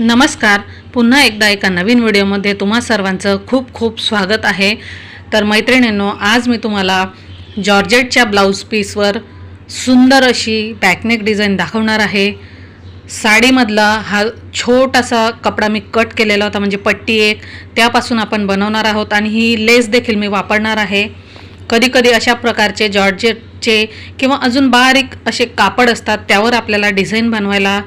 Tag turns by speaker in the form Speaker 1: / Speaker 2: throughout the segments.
Speaker 1: नमस्कार. पुन्हा एकदा एका नवीन व्हिडिओमध्ये तुम्हा सर्वांचं खूप खूप स्वागत आहे. तर मैत्रिणींनो आज मी तुम्हाला जॉर्जेटच्या ब्लाऊज पीसवर सुंदर अशी बॅकनेक डिझाईन दाखवणार आहे. साडीमधला हा छोटासा कपडा मी कट केलेला होता म्हणजे पट्टी एक. त्यापासून आपण बनवणार आहोत आणि ही लेस देखील मी वापरणार आहे. कधीकधी अशा प्रकारचे जॉर्जेटचे किंवा अजून बारीक असे कापड असतात त्यावर आपल्याला डिझाईन बनवायला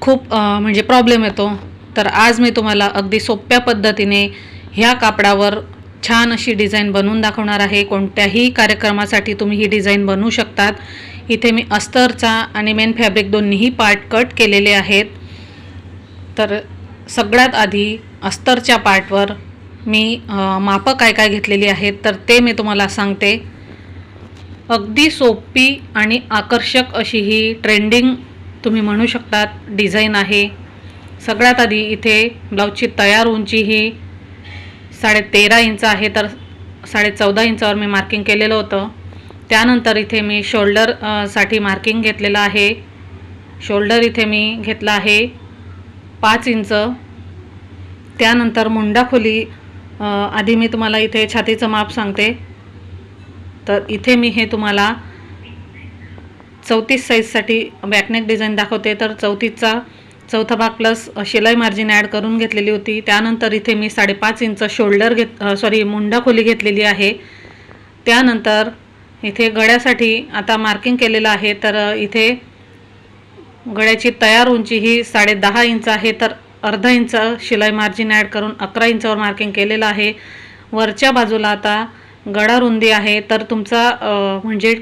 Speaker 1: खूप म्हणजे प्रॉब्लेम येतो. तर आज मी तुम्हाला अगदी सोप्या पद्धतीने ह्या कापडावर छान अशी डिझाईन बनवून दाखवणार आहे. कोणत्याही कार्यक्रमासाठी तुम्ही ही डिझाईन बनवू शकतात. इथे मी अस्तरचा आणि मेन फॅब्रिक दोन्हीही पार्ट कट केलेले आहेत. तर सगळ्यात आधी अस्तरच्या पार्टवर मी मापं काय काय घेतलेली आहेत तर ते मी तुम्हाला सांगते. अगदी सोपी आणि आकर्षक अशी ही ट्रेंडिंग तुम्ही म्हणू शकतात डिझाईन आहे. सगळ्यात आधी इथे ब्लाऊजची तयार उंची ही साडे तेरा इंच आहे तर साडे चौदा इंचावर मी मार्किंग केलेलं होतं. त्यानंतर इथे मी शोल्डरसाठी मार्किंग घेतलेलं आहे. शोल्डर इथे मी घेतला आहे पाच इंच. त्यानंतर मुंडा खोली आधी मी तुम्हाला इथे छातीचं माप सांगते. तर इथे मी हे तुम्हाला चौतीस साईजसाठी बॅकनेक डिझाईन दाखवते. तर चौतीसचा चौथा भाग प्लस शिलाई मार्जिन ॲड करून घेतलेली होती. त्यानंतर इथे मी साडेपाच इंच शोल्डर घेत सॉरी मुंडा खोली घेतलेली आहे. त्यानंतर इथे गळ्यासाठी आता मार्किंग केलेलं आहे. तर इथे गळ्याची तयार उंची ही साडे दहा इंच आहे. तर अर्धा इंच शिलाई मार्जिन ॲड करून अकरा इंचावर मार्किंग केलेलं आहे. वरच्या बाजूला आता गळा रुंदी आहे. तर तुमचा म्हणजे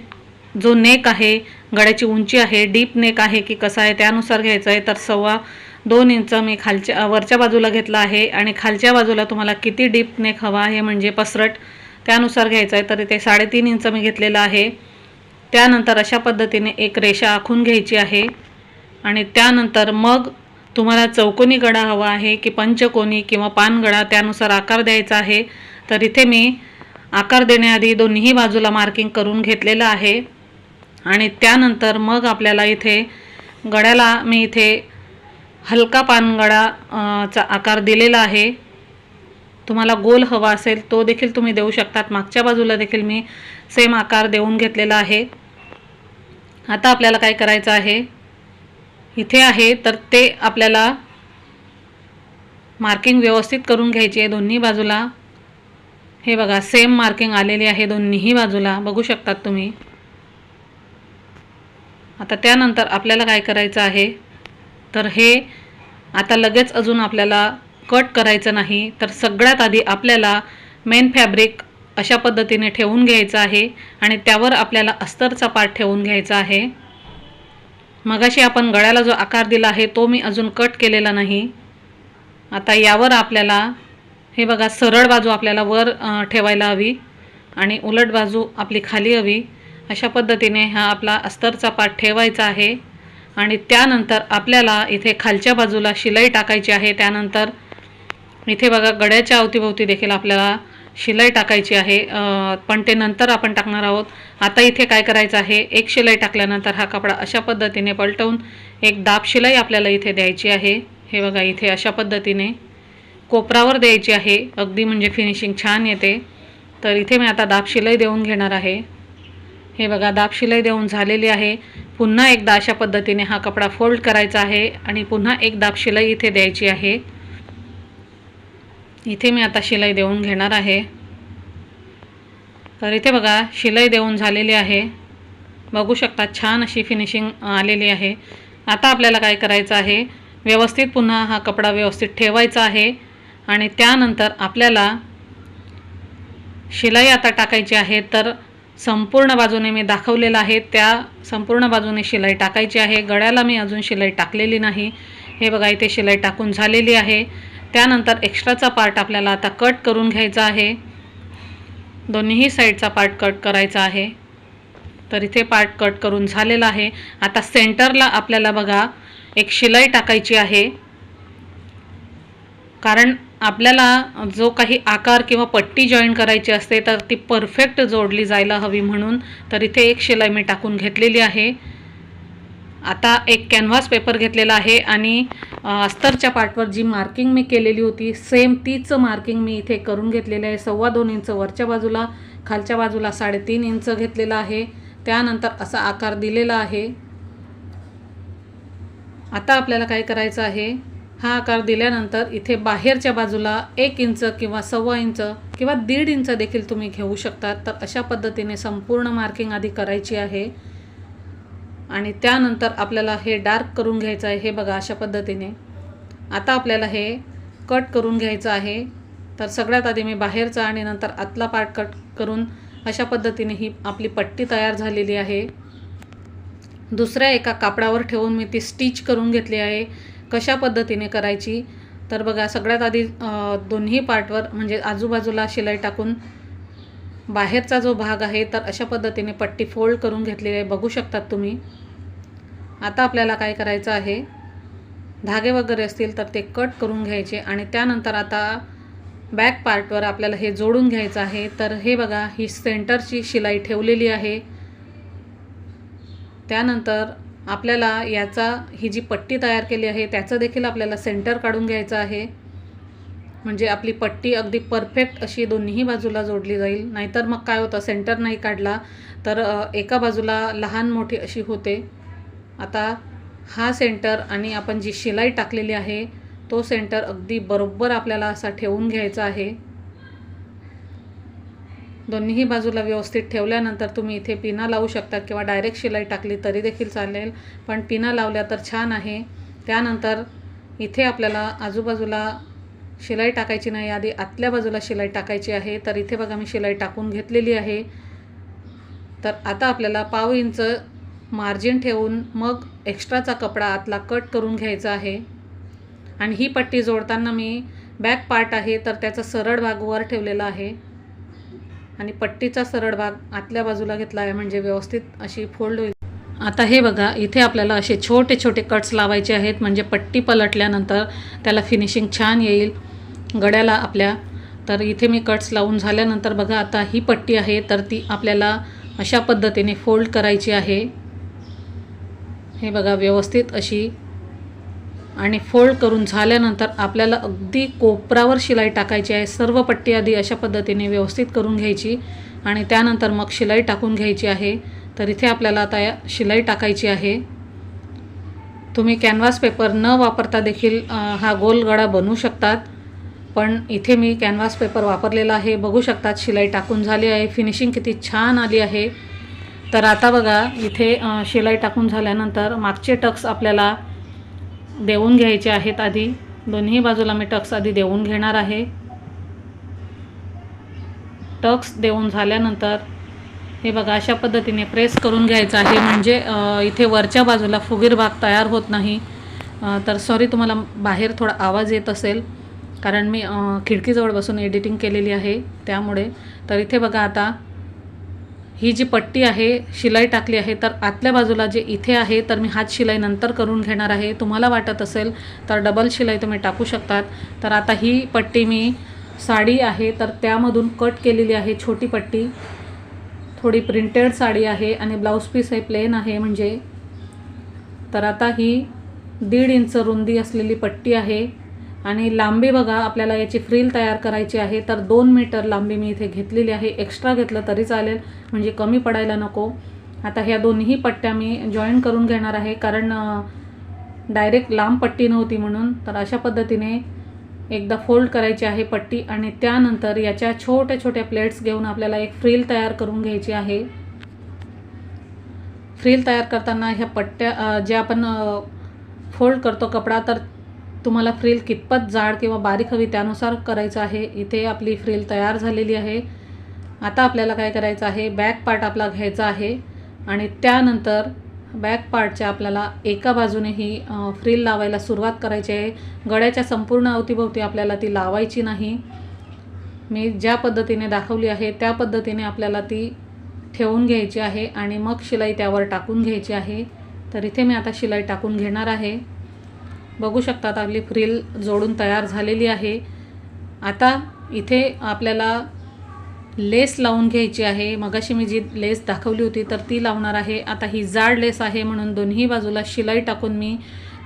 Speaker 1: जो नेक आहे गळ्याची उंची आहे डीप नेक आहे की कसा आहे त्यानुसार घ्यायचं आहे. तर सव्वा दोन इंच मी खालच्या वरच्या बाजूला घेतला आहे आणि खालच्या बाजूला तुम्हाला किती डीप नेक हवा आहे म्हणजे पसरट त्यानुसार घ्यायचं आहे. तर इथे साडेतीन इंच मी घेतलेलं आहे. त्यानंतर अशा पद्धतीने एक रेषा आखून घ्यायची आहे. आणि त्यानंतर मग तुम्हाला चौकोनी गडा हवा आहे की पंचकोनी किंवा पानगडा त्यानुसार आकार द्यायचा आहे. तर इथे मी आकार देण्याआधी दोन्ही बाजूला मार्किंग करून घेतलेलं आहे. आणि त्यानंतर मग आपल्याला इथे गड्याला मी इथे हलका पानगडा चा आकार दिलेला आहे. तुम्हाला गोल हवा असेल तो देखील तुम्ही देऊ शकतात. मागच्या बाजूला देखील मी सेम आकार देऊन घेतलेला आहे. आता आपल्याला काय करायचं आहे? इथे आहे तर ते आपल्याला मार्किंग व्यवस्थित करून घ्यायची आहे दोन्ही बाजूला. हे बघा सेम मार्किंग आलेली आहे दोन्हीही बाजूला. बघू शकतात तुम्ही. आता त्यानंतर आपल्याला काय करायचं आहे? तर हे आता लगेच अजून आपल्याला कट करायचं नाही. तर सगळ्यात आधी आपल्याला मेन फॅब्रिक अशा पद्धतीने ठेवून घ्यायचं आहे आणि त्यावर आपल्याला अस्तरचा पार्ट ठेवून घ्यायचा आहे. मगाशी आपण गळ्याला जो आकार दिला आहे तो मी अजून कट केलेला नाही. आता यावर आपल्याला हे बघा सरळ बाजू आपल्याला वर ठेवायला हवी आणि उलट बाजू आपली खाली हवी. अशा पद्धतीने हा आपला अस्तरचा पाठ ठेवायचा आहे. आणि त्यानंतर आपल्याला इथे खालच्या बाजूला शिलाई टाकायची आहे. त्यानंतर इथे बघा गड्याच्या अवतीभोवती देखील आपल्याला शिलाई टाकायची आहे. पण ते नंतर आपण टाकणार आहोत. आता इथे काय करायचं आहे? एक शिलाई टाकल्यानंतर हा कपडा अशा पद्धतीने पलटवून एक दाब शिलाई आपल्याला इथे द्यायची आहे. हे बघा इथे अशा पद्धतीने कोपरावर द्यायची आहे. अगदी म्हणजे फिनिशिंग छान येते. तर इथे मी आता दाब शिलाई देऊन घेणार आहे. हे बघा दाब शिलाई देऊन झालेली आहे. पुन्हा एकदा अशा पद्धतीने हा कपडा फोल्ड करायचा आहे आणि पुन्हा एक दाब शिलाई इथे द्यायची आहे. इथे मी आता शिलाई देऊन घेणार आहे. तर इथे बघा शिलाई देऊन झालेली आहे. बघू शकता छान अशी फिनिशिंग आलेली आहे. आता आपल्याला काय करायचं आहे? व्यवस्थित पुन्हा हा कपडा व्यवस्थित ठेवायचा आहे. आणि त्यानंतर आपल्याला शिलाई आता टाकायची आहे. तर संपूर्ण बाजूने मी दाखवलेलं आहे. त्या संपूर्ण बाजूने शिलाई टाकायची आहे. गळ्याला मी अजून शिलाई टाकलेली नाही. हे बघा इथे शिलाई टाकून झालेली आहे. त्यानंतर एक्स्ट्राचा पार्ट आपल्याला आता कट करून घ्यायचा आहे. दोन्हीही साईडचा पार्ट कट करायचा आहे. तर इथे पार्ट कट करून झालेला आहे. आता सेंटरला आपल्याला बघा एक शिलाई टाकायची आहे. कारण आपल्याला जो काही आकार किंवा पट्टी जॉईन करायची असते तर ती परफेक्ट जोडली जायला हवी म्हणून. तर इथे एक शिलाई मी टाकून घेतलेली आहे. आता एक कॅनव्हास पेपर घेतलेला आहे आणि अस्तरच्या पार्टवर जी मार्किंग मी केलेली होती सेम तीच मार्किंग मी इथे करून घेतलेली आहे. सव्वा दोन इंच वरच्या बाजूला खालच्या बाजूला साडेतीन इंच घेतलेला आहे. त्यानंतर असा आकार दिलेला आहे. आता आपल्याला काय करायचं आहे? हा आकार दिल्यानंतर इथे बाहेरच्या बाजूला एक इंच किंवा सव्वा इंच किंवा दीड इंच देखील तुम्ही घेऊ शकता. तर अशा पद्धतीने संपूर्ण मार्किंग आधी करायची आहे. आणि त्यानंतर आपल्याला हे डार्क करून घ्यायचं आहे. हे बघा अशा पद्धतीने. आता आपल्याला हे कट करून घ्यायचं आहे. तर सगळ्यात आधी मी बाहेरचा आणि नंतर आतला पार्ट कट करून अशा पद्धतीने ही आपली पट्टी तयार झालेली आहे. दुसऱ्या एका कापडावर ठेवून मी ती स्टिच करून घेतली आहे. कशा पद्धतीने करायची? तर बघा सगळ्यात आधी दोन्ही पार्टवर म्हणजे आजूबाजूला शिलाई टाकून बाहेरचा जो भाग आहे तर अशा पद्धतीने पट्टी फोल्ड करून घेतलेली आहे. बघू शकतात तुम्ही. आता आपल्याला काय करायचं आहे? धागे वगैरे असतील तर ते कट करून घ्यायचे आणि त्यानंतर आता बॅक पार्टवर आपल्याला हे जोडून घ्यायचं आहे. तर हे बघा ही सेंटरची शिलाई ठेवलेली आहे. त्यानंतर आपल्याला याचा ही जी पट्टी तयार केली आहे त्याचं देखील आपल्याला सेंटर काढून घ्यायचं आहे. म्हणजे आपली पट्टी अगदी परफेक्ट अशी दोन्ही बाजूला जोडली जाईल. नाहीतर मग काय होतं सेंटर नाही काढला तर एका बाजूला लहान मोठी अशी होते. आता हा सेंटर आणि आपण जी शिलाई टाकलेली आहे तो सेंटर अगदी बरोबर आपल्याला असा ठेवून घ्यायचा आहे. दोन्हीही बाजूला व्यवस्थित ठेवल्यानंतर तुम्ही इथे पिना लावू शकता किंवा डायरेक्ट शिलाई टाकली तरी देखील चालेल. पण पिना लावल्या तर छान आहे. त्यानंतर इथे आपल्याला आजूबाजूला शिलाई टाकायची नाही आधी आतल्या बाजूला शिलाई टाकायची आहे. तर इथे बघा मी शिलाई टाकून घेतलेली आहे. तर आता आपल्याला पाव इंच मार्जिन ठेवून मग एक्स्ट्राचा कपडा आतला कट करून घ्यायचा आहे. आणि ही पट्टी जोडताना मी बॅक पार्ट आहे तर त्याचा सरळ भाग वर ठेवलेला आहे. आणि पट्टीचा सरळ भाग आतल्या बाजूला घेतला आहे म्हणजे व्यवस्थित अशी फोल्ड होईल. आता हे बघा इथे आपल्याला असे छोटे छोटे कट्स लावायचे आहेत. म्हणजे पट्टी पलटल्यानंतर त्याला फिनिशिंग छान येईल गड्याला आपल्या. तर इथे मी कट्स लावून झाल्यानंतर बघा आता ही पट्टी आहे तर ती आपल्याला अशा पद्धतीने फोल्ड करायची आहे. हे बघा व्यवस्थित अशी आणि फोल्ड करून झाल्यानंतर आपल्याला अगदी कोपरावर शिलाई टाकायची आहे. सर्व पट्टी आधी अशा पद्धतीने व्यवस्थित करून घ्यायची आणि त्यानंतर मग शिलाई टाकून घ्यायची आहे. तर इथे आपल्याला आता या शिलाई टाकायची आहे. तुम्ही कॅनव्हास पेपर न वापरता देखील हा गोल गळा बनवू शकतात. पण इथे मी कॅनव्हास पेपर वापरलेला आहे. बघू शकतात शिलाई टाकून झाली आहे. फिनिशिंग किती छान आली आहे. तर आता बघा इथे शिलाई टाकून झाल्यानंतर मागचे टक्स आपल्याला देऊन घ्यायचे आहेत आधी. दोन्ही बाजूला मी टक्स आधी देऊन घेणार आहे. टक्स देऊन झाल्यानंतर हे बघा अशा पद्धतीने प्रेस करून घ्यायचं आहे. म्हणजे इथे वरच्या बाजूला फुगीर भाग तयार होत नाही. तर सॉरी तुम्हाला बाहेर थोडा आवाज येत असेल. कारण मी खिडकीजवळ बसून एडिटिंग केलेली आहे त्यामुळे. तर इथे बघा आता ही जी पट्टी आहे शिलाई टाकली आहे तर आतल्या बाजूला जे इथे आहे तर मी हात शिलाई नंतर करून घेणार आहे. तुम्हाला वाटत असेल तर डबल शिलाई तुम्ही टाकू शकतात. तर आता ही पट्टी मी साडी आहे तर त्यामधून कट केलेली आहे छोटी पट्टी. थोडी प्रिंटेड साडी आहे आणि ब्लाऊज पीस आहे प्लेन आहे म्हणजे. तर आता ही दीड इंच रुंदी असलेली पट्टी आहे. आणि लांबी बघा आपल्याला याची फ्रील तयार करायची आहे. तर दोन मीटर लांबी मी इथे घेतलेली आहे. एक्स्ट्रा घेतलं तरी चालेल म्हणजे कमी पडायला नको. आता ह्या दोन्ही पट्ट्या मी जॉईन करून घेणार आहे कारण डायरेक्ट लांब पट्टी नव्हती म्हणून. तर अशा पद्धतीने एकदा फोल्ड करायची आहे पट्टी आणि त्यानंतर याच्या छोट्या छोट्या प्लेट्स घेऊन आपल्याला एक फ्रील तयार करून घ्यायची आहे. फ्रील तयार करताना ह्या पट्ट्या ज्या आपण फोल्ड करतो कपडा तर तुम्हाला फ्रील कितपत जाड किंवा बारीक हवी त्यानुसार करायचं आहे. इथे आपली फ्रील तयार झालेली आहे. आता आपल्याला काय करायचं आहे? बॅक पार्ट आपला घ्यायचा आहे. आणि त्यानंतर बॅक पार्टच्या आपल्याला एका बाजूने ही फ्रिल फ्रील लावायला सुरुवात करायची आहे. गळ्याच्या संपूर्ण अवतीभोवती आपल्याला ती लावायची नाही. मी ज्या पद्धतीने दाखवली आहे त्या पद्धतीने आपल्याला ती ठेवून घ्यायची आहे आणि मग शिलाई त्यावर टाकून घ्यायची आहे. तर इथे मी आता शिलाई टाकून घेणार आहे. बघू शकतात आपली फ्रिल जोडून तयार झालेली आहे. आता इथे आपल्याला लेस लावून घ्यायची आहे. मगाशी मी जी लेस दाखवली होती तर ती लावणार आहे. आता ही जाड लेस आहे म्हणून दोन्ही बाजूला शिलाई टाकून मी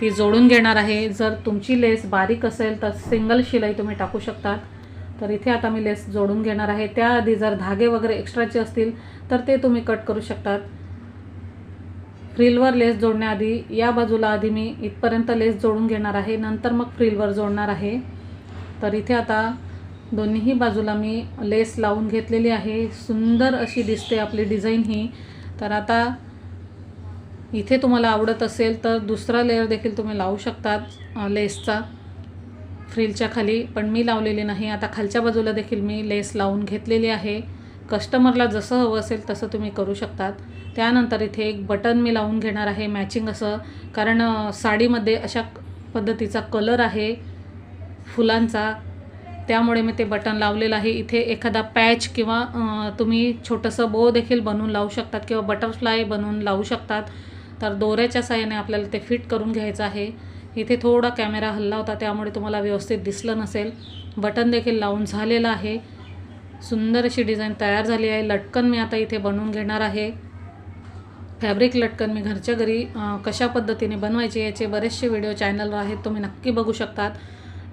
Speaker 1: ती जोडून घेणार आहे. जर तुमची लेस बारीक असेल तर सिंगल शिलाई तुम्ही टाकू शकता तर इथे आता मी लेस जोडून घेणार आहे. त्याआधी जर धागे वगैरे एक्स्ट्राचे असतील तर ते तुम्ही कट करू शकतात. फ्रिलवर लेस जोडण्याआधी या बाजूला आधी मी इथपर्यंत लेस जोडून घेणार आहे नंतर मग फ्रिलवर जोडणार आहे. तर इथे आता दोन्हीही बाजूला मी लेस लावून घेतलेली आहे. सुंदर अशी दिसते आपली डिझाईन ही. तर आता इथे तुम्हाला आवडत असेल तर दुसरा लेअर देखील तुम्ही लावू शकतात लेसचा फ्रिलच्या खाली. पण मी लावलेली नाही. आता खालच्या बाजूला देखील मी लेस लावून घेतलेली आहे. कस्टमरला जसं हवं असेल तसं तुम्ही करू शकतात. त्यानंतर इथे एक बटन मी लावून घेणार आहे मॅचिंग असं. कारण साडीमध्ये अशा पद्धतीचा कलर आहे फुलांचा. त्यामुळे मी ते बटन लावलेलं आहे. इथे एखादा पॅच किंवा तुम्ही छोटंसं बो देखील बनवून लावू शकतात किंवा बटरफ्लाय बनवून लावू शकतात. तर दोऱ्याच्या साह्याने आपल्याला ते फिट करून घ्यायचं आहे. इथे थोडा कॅमेरा हल्ला होता त्यामुळे तुम्हाला व्यवस्थित दिसलं नसेल. बटन देखील लावून झालेलं आहे. सुंदर अशी डिझाईन तयार झाली आहे. लटकन मी आता इथे बनवून घेणार आहे. फॅब्रिक लटकन मी घरच्या घरी कशा पद्धतीने बनवायचे याचे बरेचसे व्हिडिओ चॅनलवर आहेत तुम्ही नक्की बघू शकतात.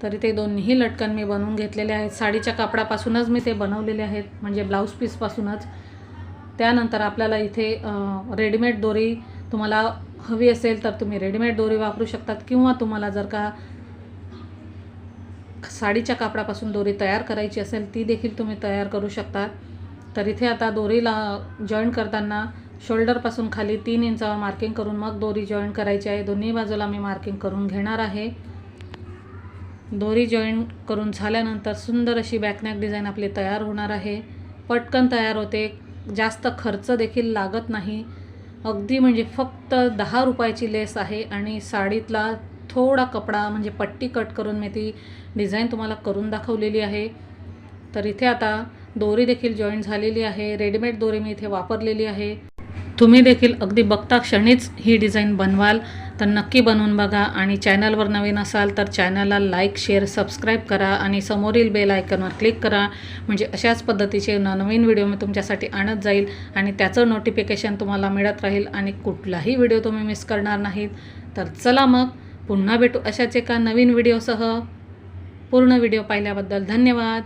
Speaker 1: तरी ते दोन्ही लटकन मी बनवून घेतलेले आहेत. साडीच्या कापडापासूनच मी ते बनवलेले आहेत म्हणजे ब्लाऊज पीसपासूनच. त्यानंतर आपल्याला इथे रेडीमेड दोरी तुम्हाला हवी असेल तर तुम्ही रेडीमेड दोरी वापरू शकतात किंवा तुम्हाला जर का साडीच्या कापडापासून दोरी तयार करायची असेल ती देखील तुम्ही तयार करू शकतात तर इथे आता दोरीला जॉईन करताना शोल्डरपासून खाली तीन इंचावर मार्किंग करून मग दोरी जॉईन करायची आहे. दोन्ही बाजूला मी मार्किंग करून घेणार आहे. दोरी जॉईन करून झाल्यानंतर सुंदर अशी बॅकनॅक डिझाईन आपली तयार होणार आहे. पटकन तयार होते. जास्त खर्च देखील लागत नाही. अगदी म्हणजे फक्त दहा रुपयाची लेस आहे आणि साडीतला थोडा कपडा म्हणजे पट्टी कट करून मी ती डिझाईन तुम्हाला करून दाखवलेली आहे. तर इथे आता दोरी देखील जॉईन झालेली आहे. रेडीमेड दोरी मी इथे वापरलेली आहे. तुम्ही देखील अगदी बघता क्षणीच ही डिझाईन बनवाल. तर नक्की बनवून बघा आणि चॅनलवर नवीन असाल तर चॅनलला लाईक शेअर सबस्क्राईब करा आणि समोरील बेल आयकनवर क्लिक करा. म्हणजे अशाच पद्धतीचे नवीन व्हिडिओ मी तुमच्यासाठी आणत जाईल आणि त्याचं नोटिफिकेशन तुम्हाला मिळत राहील आणि कुठलाही व्हिडिओ तुम्ही मिस करणार नाहीत. तर चला मग पुन्हा भेटू अशाच एका नवीन व्हिडिओसह. पूर्ण व्हिडिओ पाहिल्याबद्दल धन्यवाद.